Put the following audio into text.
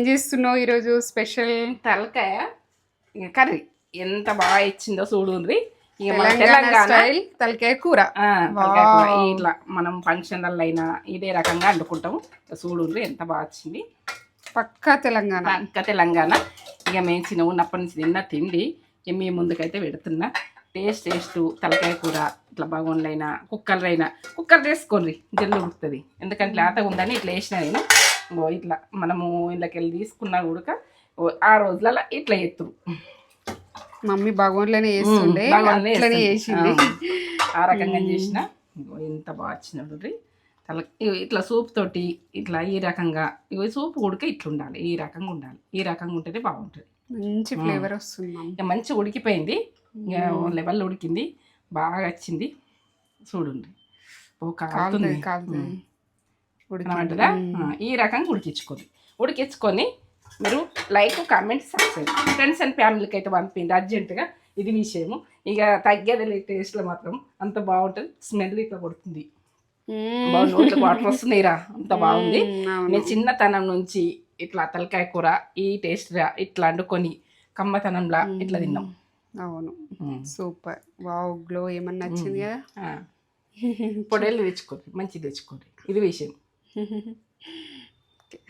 ఏం చేస్తున్నావు ఈరోజు? స్పెషల్ తలకాయ? ఇక కర్రీ. ఎంత బాగా ఇచ్చిందో చూడుండ్రి. ఇక మన తెలంగాణ స్టైల్ తలకాయ కూర. ఇట్లా మనం ఫంక్షన్లలో అయినా ఇదే రకంగా వండుకుంటాం ఇక చూడుండ్రి ఎంత బాగా వచ్చింది. పక్కా తెలంగాణ. ఇంకా తెలంగాణ. ఇక మేము చిన్న ఉన్నప్పటి నుంచి తిన్న తిండి. ఇక మీ ముందుకైతే పెడుతున్నా. టేస్ట్ టేస్ట్ తలకాయ కూర ఇట్లా బాగుండ్లు అయినా కుక్కర్లు అయినా కుక్కర్ చేసుకోండి. జల్లు ఉడుకుతుంది. ఎందుకంటే లేతగా ఉందని ఇట్లా వేసిన నేను. ఇట్లా మనము ఇళ్ళకి వెళ్ళి తీసుకున్నా కూడా ఆ రోజులలో ఇట్లా ఎత్తురు మమ్మీ బాగోన్లోనే చేస్తుండే అట్లనే. చేసింది ఆ, రకంగా చేసిన. ఇగో ఎంత బాగా వచ్చినప్పుడు తల ఇగో ఇట్లా సూప్ తోటి ఇట్లా ఈ రకంగా ఈ సూప్ ఉడిక ఇట్లా ఉండాలి ఈ రకంగా ఉండాలి ఈ రకంగా ఉంటేనే బాగుంటుంది. మంచి ఫ్లేవర్ వస్తుంది ఇక మంచిగా ఉడికిపోయింది. ఇక లెవెల్ ఉడికింది. బాగా వచ్చింది. చూడండి ఓ కాలుతుంది ఆ, ఈ రకంగా ఉడికించుకోండి. ఉడికించుకొని మీరు like comment subscribe friends and ఫ్యామిలీకి అయితే పంపింది అర్జెంటుగా ఇది విషయము. ఇక తగ్గేది టేస్ట్లో మాత్రం అంత బాగుంటుంది. స్మెల్ ఇట్లా కొడుతుంది. నోట్లోకి వాటర్ వస్తున్నాయిరా అంత బాగుంది. నేను చిన్నతనం నుంచి ఇట్లా తలకాయ కూర ఈ టేస్ట్ ఇట్లా వండుకొని కమ్మతనంలా ఇట్లా తిన్నాం. అవును. సూపర్. వావ్ గ్లో ఏమన్నా నచ్చింది కదా. పొడేళ్ళు తెచ్చుకోండి. మంచిది తెచ్చుకోండి. ఇది విషయం. 哼哼哼